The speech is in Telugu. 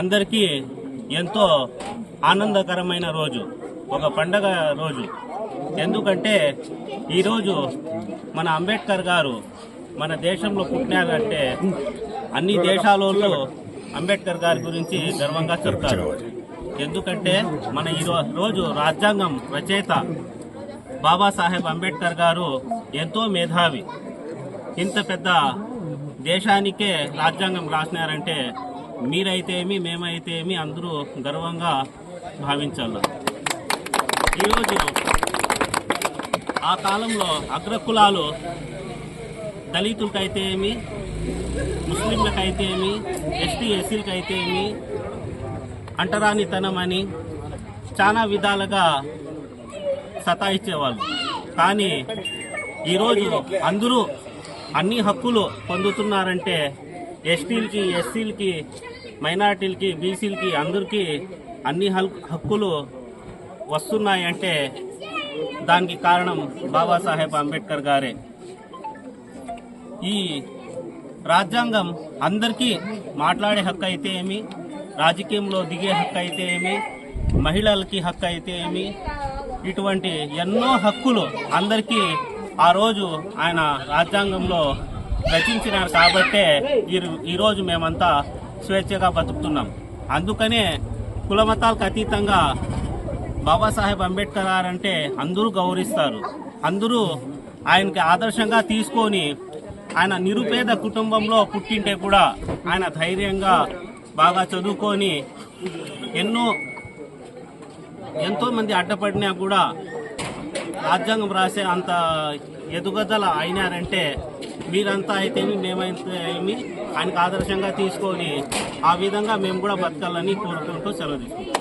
అందరికీ ఎంతో ఆనందకరమైన రోజు ఒక పండగ రోజు. ఎందుకంటే ఈరోజు మన అంబేద్కర్ గారు మన దేశంలో పుట్టినారంటే అన్ని దేశాలలో అంబేద్కర్ గారి గురించి గర్వంగా చెప్తారు. ఎందుకంటే మన ఈ రోజు రాజ్యాంగం రచయిత బాబాసాహెబ్ అంబేద్కర్ గారు ఎంతో మేధావి. ఇంత పెద్ద దేశానికే రాజ్యాంగం రాసినారంటే మీరైతేమి మేమైతేమి అందరూ గర్వంగా భావించాలి. ఈరోజు ఆ కాలంలో అగ్రకులాలు దళితులకైతే ఏమి ముస్లింలకైతే ఏమి ఎస్టీ ఎస్సీలకైతే ఏమి అంటరానితనం అని చాలా విధాలుగా సతాయించేవాళ్ళు కానీ ఈరోజు అందరూ అన్ని హక్కులు పొందుతున్నారంటే ఎస్టీలకి ఎస్సీలకి మైనార్టీలకి బీసీలకి అందరికీ అన్ని హల్- హక్కులు వస్తున్నాయంటే దానికి కారణం బాబాసాహెబ్ అంబేద్కర్ గారే. ఈ రాజ్యాంగం అందరికీ మాట్లాడే హక్కు అయితే ఏమి? రాజకీయంలో దిగే హక్కు అయితే ఏమి? మహిళలకి హక్కు అయితే ఏమి? ఇటువంటి ఎన్నో హక్కులు అందరికీ ఆ రోజు ఆయన రాజ్యాంగంలో రచించినారు కాబట్టే ఈ- ఈరోజు మేమంతా స్వేచ్ఛగా బతుకుతున్నాం. అందుకనే కులమతాలకు అతీతంగా బాబాసాహెబ్ అంబేద్కర్ గారు అంటే అందరూ గౌరవిస్తారు. అందరూ ఆయనకి ఆదర్శంగా తీసుకొని ఆయన నిరుపేద కుటుంబంలో పుట్టింటే కూడా ఆయన ధైర్యంగా బాగా చదువుకొని ఎన్నో ఎంతోమంది అడ్డపడినా కూడా రాజ్యాంగం రాసే అంత ఎదుగుదల అయినారంటే మీరంతా అయితేమి మేమైతే ఏమి ఆయనకు ఆదర్శంగా తీసుకొని ఆ విధంగా మేము కూడా బతకాలని కోరుకుంటూ సెలవు తీసుకుంటాం